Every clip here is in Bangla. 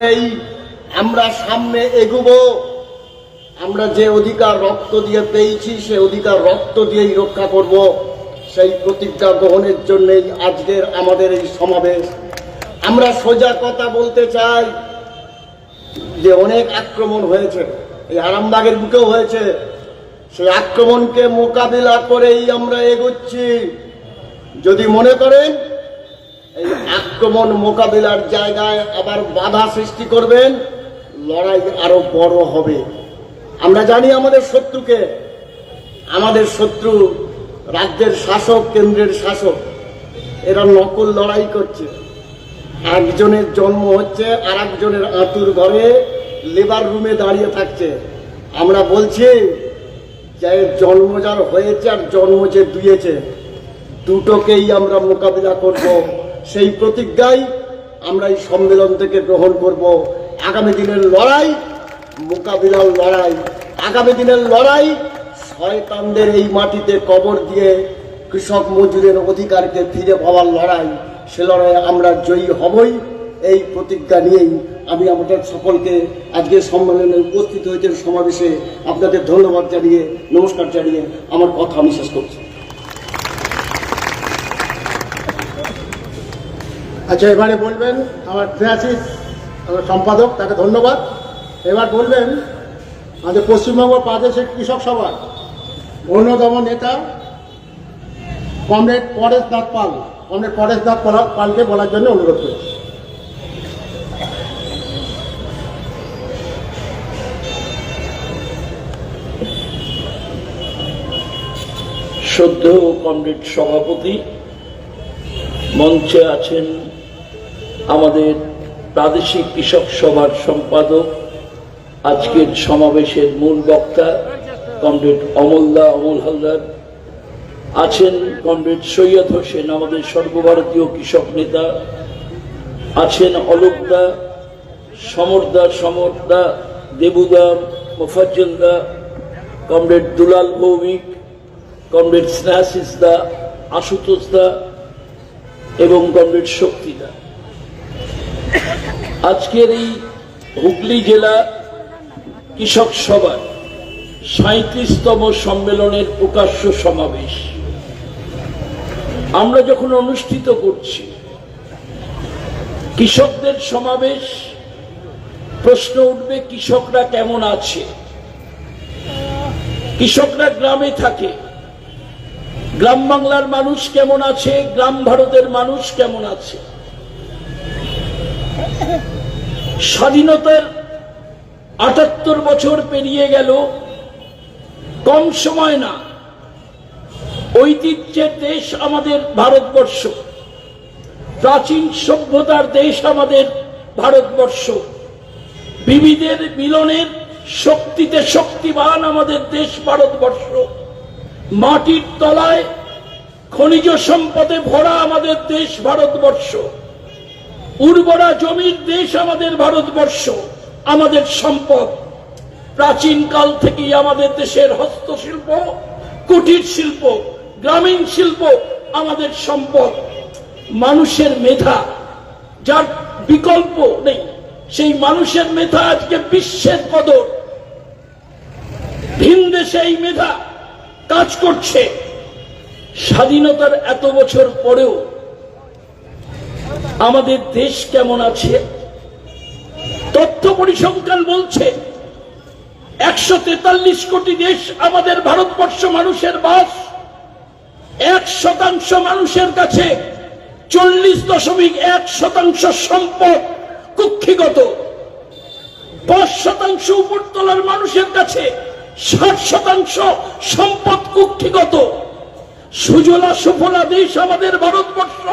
এই আমরা সামনে এগুবো। আমরা যে অধিকার রক্ত দিয়ে পেয়েছি, সে অধিকার রক্ত দিয়েই রক্ষা করব। সেই প্রতিজ্ঞা গ্রহণের জন্যই আজকের আমাদের এই সমাবেশ। আমরা সোজা কথা বলতে চাই যে অনেক আক্রমণ হয়েছে। এই আরামবাগের বুকেও হয়েছে। সেই আক্রমণকে মোকাবিলা করেই আমরা এগোচ্ছি। যদি মনে করেন আক্রমণ মোকাবিলার জায়গায় আবার বাধা সৃষ্টি করবেন, লড়াই আরও বড় হবে। আমরা জানি আমাদের শত্রুকে, আমাদের শত্রু রাজ্যের শাসক, কেন্দ্রের শাসক, এরা নকল লড়াই করছে। একজনের জন্ম হচ্ছে আর একজনের আঁতুর ঘরে লেবার রুমে দাঁড়িয়ে থাকছে। আমরা বলছি যে জন্ম যার হয়েছে আর জন্ম যে দুয়েছে, দুটোকেই আমরা মোকাবিলা করব। সেই প্রতিজ্ঞাই আমরা এই সম্মেলন থেকে গ্রহণ করব। আগামী দিনের লড়াই, মোকাবিলার লড়াই। আগামী দিনের লড়াই শয়তানদের এই মাটিতে কবর দিয়ে কৃষক মজুরের অধিকারকে ফিরে পাওয়ার লড়াই, সে লড়াইয়ে আমরা জয়ী হবই। এই প্রতিজ্ঞা নিয়েই আমি আমাদের সকলকে আজকে সম্মেলনে উপস্থিত হয়েছেন সমাবেশে। আপনাদের ধন্যবাদ জানিয়ে, নমস্কার জানিয়ে আমার কথা আমি শেষ করছি। আচ্ছা এবারে বলবেন আমার আমার সম্পাদক, তাকে ধন্যবাদ। এবার বলবেন, আমাদের পশ্চিমবঙ্গ প্রাদেশিক কৃষক সভার অন্যতম নেতা কমরেড পরেশ নাথ পাল। কমরেড পরেশ নাথ পাল- পালকে বলার জন্য অনুরোধ করছি। সদ্য কমরেড সভাপতি মঞ্চে আছেন আমাদের প্রাদেশিক কৃষক সভার সম্পাদক আজকের সমাবেশের মূল বক্তা কমরেড অমলদা অমল হালদার। আছেন কমরেড সৈয়দ হোসেন, আমাদের সর্বভারতীয় কৃষক নেতা। আছেন অলোকদা, সমরদা সমরদা, দেবুদা, মোফাজ্জলদা কমরেড দুলাল ভৌমিক কমরেড স্নেহাশিস দা, আশুতোষ দা এবং কমরেড শক্তিদা আজকের এই হুগলি জেলা কৃষক সভার সাঁত্রিশতম সম্মেলনের প্রকাশ্য সমাবেশ। আমরা যখন অনুষ্ঠিত করছি, কৃষকদের সমাবেশ, প্রশ্ন উঠবে কৃষকরা কেমন আছে? কৃষকরা গ্রামে থাকে, গ্রাম বাংলার মানুষ কেমন আছে? গ্রাম ভারতের মানুষ কেমন আছে? স্বাধীনতার আটাত্তর বছর পেরিয়ে গেল। কম সময় না। ঐতিহ্যের দেশ আমাদের ভারতবর্ষ। প্রাচীন সভ্যতার দেশ আমাদের ভারতবর্ষ। বিবিধের মিলনের শক্তিতে শক্তিবান আমাদের দেশ ভারতবর্ষ। মাটির তলায় খনিজ সম্পদে ভরা আমাদের দেশ ভারতবর্ষ। উর্বরা জমির দেশ আমাদের ভারতবর্ষ, আমাদের সম্পদ। প্রাচীন কাল থেকেই আমাদের দেশের হস্তশিল্প, কুটির শিল্প, গ্রামীণ শিল্প আমাদের সম্পদ। মানুষের মেধা, যার বিকল্প নেই, সেই মানুষের মেধা আজকে বিশ্বের কদর। ভিন দেশে এই মেধা কাজ করছে। স্বাধীনতার এত বছর পরেও আমাদের দেশ কেমন আছে? তথ্য পরিসংখ্যান বলছে, একশো তেতাল্লিশ কোটি দেশ আমাদের ভারতবর্ষ মানুষের বাস, এক শতাংশ মানুষের কাছে চল্লিশ দশমিক এক শতাংশ সম্পদ কুক্ষিগত, পাঁচ শতাংশ উপরতলার মানুষের কাছে ষাট শতাংশ সম্পদ কুক্ষিগত। সুজলা সুফলা দেশ আমাদের ভারতবর্ষ।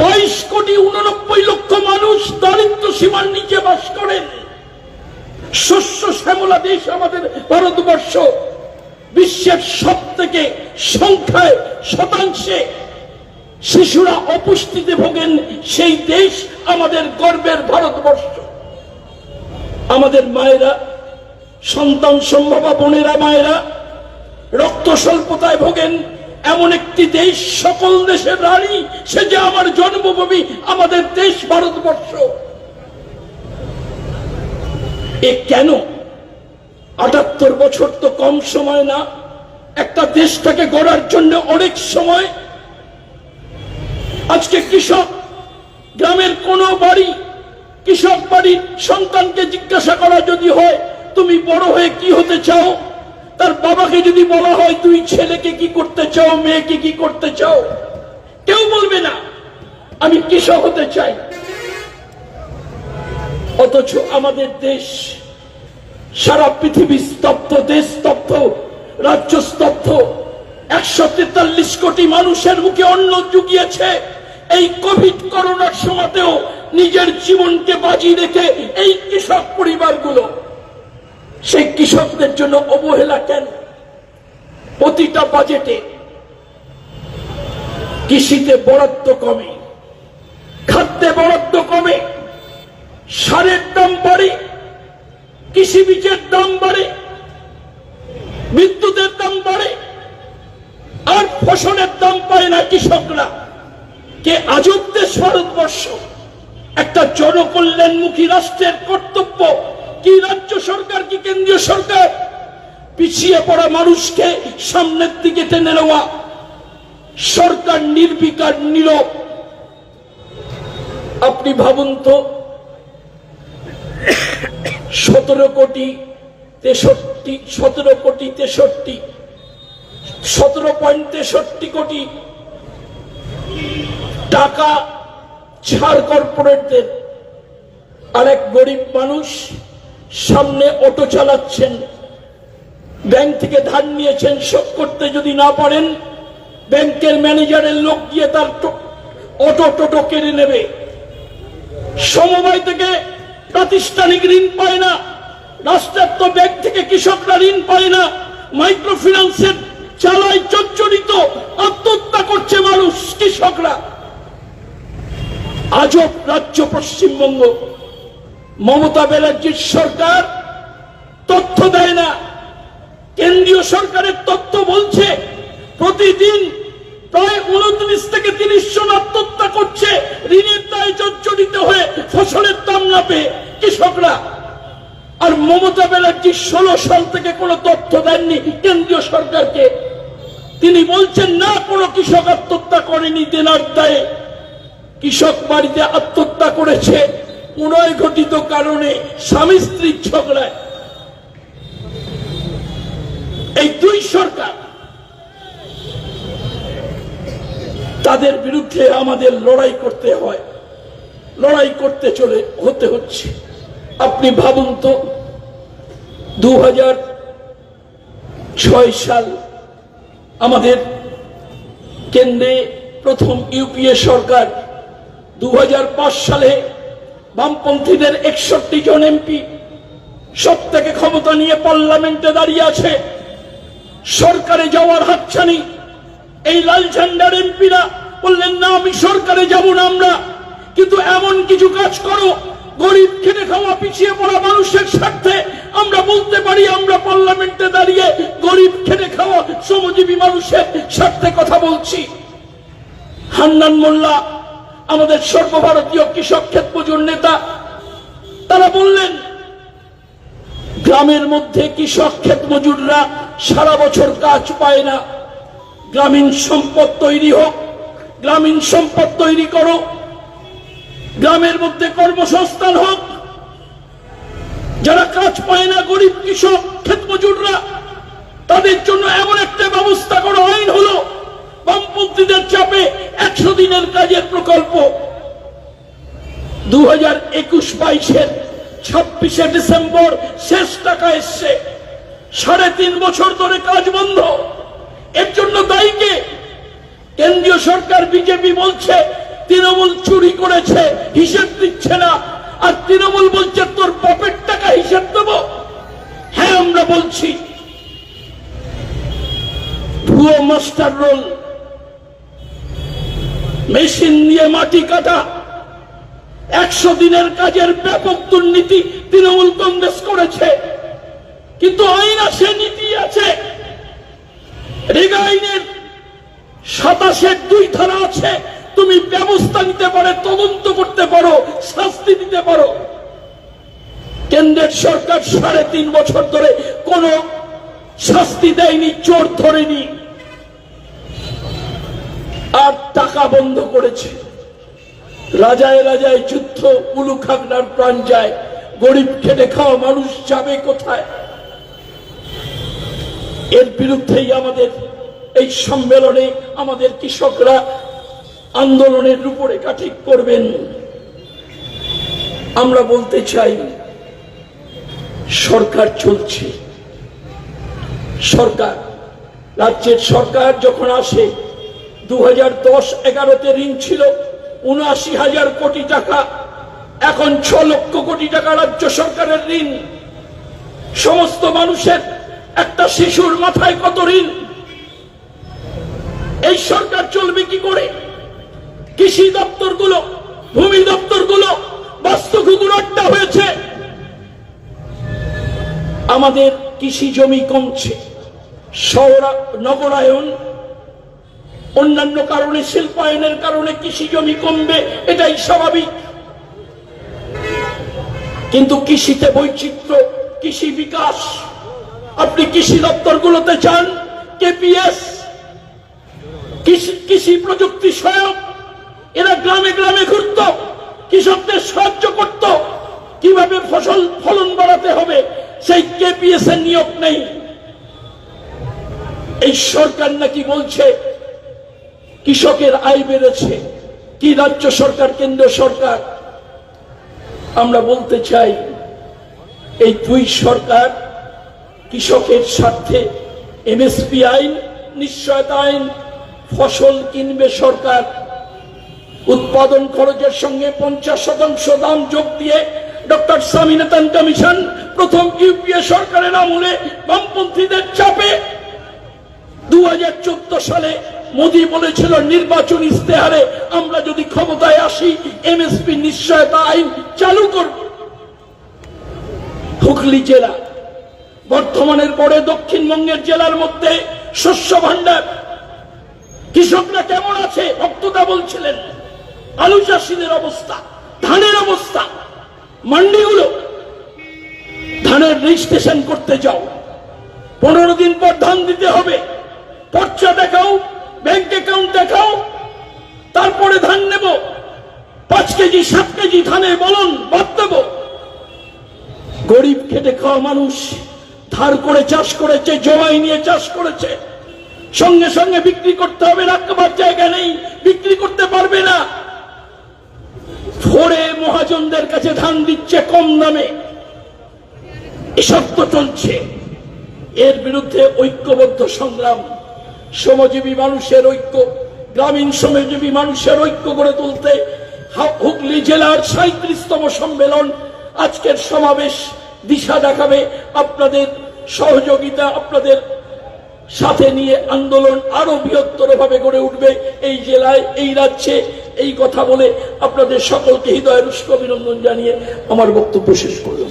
বাইশ কোটি উননব্বই লক্ষ মানুষ দারিদ্র সীমার নিচে বাস করেন শস্য শ্যামলা দেশ আমাদের ভারতবর্ষ বিশ্বের সব থেকে সংখ্যায় শতাংশে শিশুরা অপুষ্টিতে ভোগেন, সেই দেশ আমাদের গর্বের ভারতবর্ষ। আমাদের মায়েরা, সন্তান সম্ভবা বোনেরা মায়েরা, রক্ত স্বল্পতায় ভোগেন এমন একটি দেশ, সকল দেশের রানী, সে যে আমার জন্মভূমি, আমাদের দেশ ভারতবর্ষ। এ কেন? আটাত্তর বছর তো কম সময় না। একটা দেশটাকে গড়ার জন্য অনেক সময়। আজকে কৃষক, গ্রামের কোন বাড়ি, কৃষক বাড়ির সন্তানকে জিজ্ঞাসা করা যদি হয়, তুমি বড় হয়ে কি হতে চাও? তার বাবাকে যদি বলা হয়, তুই ছেলেকে কি করতে চাও, মেয়েকে কি করতে চাও? কেউ বলবে না, আমি কৃষক হতে চাই। অথচ আমাদের দেশ সারা পৃথিবী স্তব্ধ, দেশ স্তব্ধ, রাজ্য স্তব্ধ। একশো তেতাল্লিশ কোটি মানুষের মুখে অন্ন জুগিয়েছে। এই কোভিড করোনার সময়তেও নিজের জীবনকে বাজি রেখে এই কৃষক পরিবারগুলো সেই কৃষকদের জন্য অবহেলা কেন? প্রতিটা বাজেটে কৃষিতে বরাদ্দ কমে, খাদ্যে বরাদ্দ কমে, সারের দাম বাড়ে, কৃষি বীজের দাম বাড়ে, বিদ্যুতের দাম বাড়ে, আর ফসলের দাম পায় না কৃষকরা। কে আজব দেশ ভারতবর্ষ, একটা জনকল্যাণমুখী রাষ্ট্রের কর্তব্য কি রাজ্য সরকার, কি কেন্দ্রীয় সরকার? পিছিয়ে পড়া মানুষকে সামনের দিকে টেনে নেওয়া। সরকার নির্বিকার, নীরব। আপনি ভাবুন তো, সতেরো কোটি তেষট্টি, সতেরো কোটি তেষট্টি, সতেরো পয়েন্ট তেষট্টি কোটি টাকা ছাড় কর্পোরেটদের। আর এক গরিব মানুষ সামনে অটো চালাচ্ছেন। ব্যাংক থেকে ধার নিয়েছেন, শোধ করতে যদি না পারেন, ব্যাংকের ম্যানেজারের লোক গিয়ে তার অটো টোটো কেড়ে নেবে। সমবায় থেকে প্রাতিষ্ঠানিক ঋণ পায় না রাষ্ট্রায়ত্ত ব্যাংক থেকে কৃষকরা ঋণ পায় না মাইক্রো ফিন্যান্সের চালায় চচ্চরিত আত্মহত্যা করছে মানুষ, কৃষকরা। আজব রাজ্য পশ্চিমবঙ্গ। মমতা ব্যানার্জির সরকার তথ্য দেয় না। কেন্দ্রীয় সরকারের তথ্য বলছে, প্রতিদিন প্রায় উনত্রিশ থেকে তিরিশ জন আত্মহত্যা করছে। ঋণের দায় জর্জরিত হয়ে ফসলের দাম না পেয়ে কৃষকরা। আর মমতা ব্যানার্জি ষোলো সাল থেকে কোনো তথ্য দেননি কেন্দ্রীয় সরকারকে। তিনি বলছেন, না, কোনো কৃষক আত্মহত্যা করেনি দেনার দায়ে। কৃষক বাড়িতে আত্মহত্যা করেছে। পুনয় ঘটিত কারণে স্বামী স্ত্রীর ঝগড়ায়। এই দুই সরকার তাদের বিরুদ্ধে আমাদের লড়াই করতে হয়, লড়াই করতে চলে, হতে হচ্ছে। আপনি ভাবুন তো দু ছয় সাল আমাদের কেন্দ্রে প্রথম ইউপিএ সরকার দু হাজার পাঁচ সালে বামপন্থীদের একষট্টি জন এমপি সব থেকে ক্ষমতা নিয়ে পার্লামেন্টে দাঁড়িয়ে আছে। সরকারে যাওয়ার হাতছানি। এই লাল ঝান্ডার এমপিরা বললেন, না, আমি সরকারে যাব না আমরা। কিন্তু এমন কিছু কাজ করো, গরিব খেটে খাওয়া, পিছিয়ে পড়া মানুষের স্বার্থে আমরা বলতে পারি, আমরা পার্লামেন্টে দাঁড়িয়ে গরিব খেটে খাওয়া শ্রমজীবী মানুষের স্বার্থে কথা বলছি। হান্নান মোল্লা আমাদের সর্বভারতীয় কৃষক ক্ষেত মজুর নেতা, তারা বললেন, গ্রামের মধ্যে কৃষক ক্ষেত মজুররা সারা বছর কাজ পায় না। গ্রামীণ সম্পদ তৈরি হোক, গ্রামীণ সম্পদ তৈরি করো। গ্রামের মধ্যে কর্মসংস্থান হোক, যারা কাজ পায় না, গরিব কৃষক ক্ষেত মজুররা, তাদের জন্য এমন একটা ব্যবস্থা করো আইন হলো। বামপন্থীদের চাপে একশো দিনের কাজের প্রকল্প। দু হাজার একুশ বাইশের ছাব্বিশে ডিসেম্বর শেষ টাকা এসছে। সাড়ে তিন বছর ধরে কাজ বন্ধ। এর জন্য দায়ীকে কেন্দ্রীয় সরকার, বিজেপি বলছে, তৃণমূল চুরি করেছে, হিসেব দিচ্ছে না। আর তৃণমূল বলছে, তোর পপের টাকা হিসেব দেব? হ্যাঁ আমরা বলছি। ভুয়ো মাস্টার রোল মেশিন দিয়ে মাটি কাটা। একশো দিনের কাজের ব্যাপক দুর্নীতি তৃণমূল কংগ্রেস করেছে। কিন্তু আইন আছে নীতি আছে। রেগা আইনের সাতাশের দুই ধারা আছে। তুমি ব্যবস্থা নিতে পারে, তদন্ত করতে পারো, শাস্তি দিতে পারো। কেন্দ্রের সরকার সাড়ে তিন বছর ধরে কোনো শাস্তি দেয়নি, চোর ধরেনি। টাকা বন্ধ করেছে। রাজায় রাজায় যুদ্ধ, উলু খাগনার প্রাণ যায়। গরিব খেটে খাওয়া মানুষ যাবে কোথায়? এর বিরুদ্ধেই আমাদের এই সম্মেলনে আমাদের কৃষকরা আন্দোলনের রূপরেখা ঠিক করবেন। আমরা বলতে চাই, সরকার চলছে। সরকার, রাজ্যের সরকার যখন আসে দু হাজার ঋণ ছিল, উনআশি হাজার কোটি টাকা। এখন ছ লক্ষ কোটি টাকা রাজ্য সরকারের ঋণ। সমস্ত মানুষের একটা শিশুর মাথায় কত ঋণ? এই সরকার চলবে কি করে? কৃষি দপ্তরগুলো, ভূমি দপ্তরগুলো আড্ডা হয়েছে। আমাদের কৃষি জমি কমছে। শহরা নগরায়ন অন্যান্য কারণে শিল্পায়নের কারণে কৃষি জমি কমবে, এটাই স্বাভাবিক। কিন্তু কৃষিতে বৈচিত্র্য, কৃষি বিকাশ। আপনি কৃষি দপ্তরগুলোতে যান, কেপিএস, কৃষি কৃষি প্রযুক্তি সহায়ক, এরা গ্রামে গ্রামে ঘুরত, কৃষকদের সাহায্য করত। কীভাবে ফসল, ফলন বাড়াতে হবে, সেই কেপিএস এর নিয়োগ নেই। এই সরকার নাকি বলছে কৃষকের আয় বেড়েছে। কি রাজ্য সরকার, কেন্দ্র সরকার? আমরা বলতে চাই, এই দুই সরকার কৃষকের স্বার্থে এমএসপি আইন, নিশ্চয়তা আইন, ফসল কিনবে সরকার। উৎপাদন খরচের সঙ্গে পঞ্চাশ শতাংশ দাম যোগ দিয়ে ডক্টর স্বামীনাথন কমিশন প্রথম ইউপিএ সরকারের আমলে বামপন্থীদের চাপে দু হাজার চোদ্দ সালে মোদী বলেছিল, নির্বাচন ইস্তেহারে আমরা যদি ক্ষমতায় আসি, এমএসপি নিশ্চয়তা আইন চালু করব। হুগলি জেলা, বর্ধমানের পরে দক্ষিণবঙ্গের জেলার মধ্যে শস্য ভান্ডার কৃষকরা কেমন আছে? ভক্তদা বলছিলেন, আলু চাষিদের অবস্থা, ধানের অবস্থা, মান্ডিগুলো। ধানের রেজিস্ট্রেশন করতে যাও, পনেরো দিন পর ধান দিতে হবে, পর্চা দেখাও। ব্যাংক অ্যাকাউন্ট দেখাও, তারপরে ধান নেব। পাঁচ কেজি, সাত কেজি ধানে বলুন বাদ দেব। গরিব খেটে খাওয়া মানুষ, ধার করে চাষ করেছে জমাই নিয়ে চাষ করেছে। সঙ্গে সঙ্গে বিক্রি করতে হবে, রাখবার জায়গা নেই, বিক্রি করতে পারবে না। ফোরে মহাজনদের কাছে ধান দিচ্ছে কম দামে। এসব তো চলছে। এর বিরুদ্ধে ঐক্যবদ্ধ সংগ্রাম। শ্রমজীবী মানুষের ঐক্য, গ্রামীণ শ্রমজীবী মানুষের ঐক্য গড়ে তুলতে হুগলি জেলার সাঁত্রিশতম সম্মেলন আজকের সমাবেশ। দিশা দেখাবে আপনাদের সহযোগিতা, আপনাদের সাথে নিয়ে আন্দোলন আরও বৃহত্তর ভাবে গড়ে উঠবে এই জেলায়, এই রাজ্যে। এই কথা বলে আপনাদের সকলকে হৃদয়ের উষ্ণ অভিনন্দন জানিয়ে আমার বক্তব্য শেষ করলাম।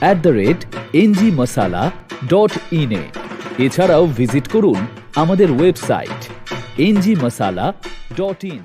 at the rate NG Masala dot ইনে এছাড়াও ভিজিট করুন আমাদের website NG Masala dot in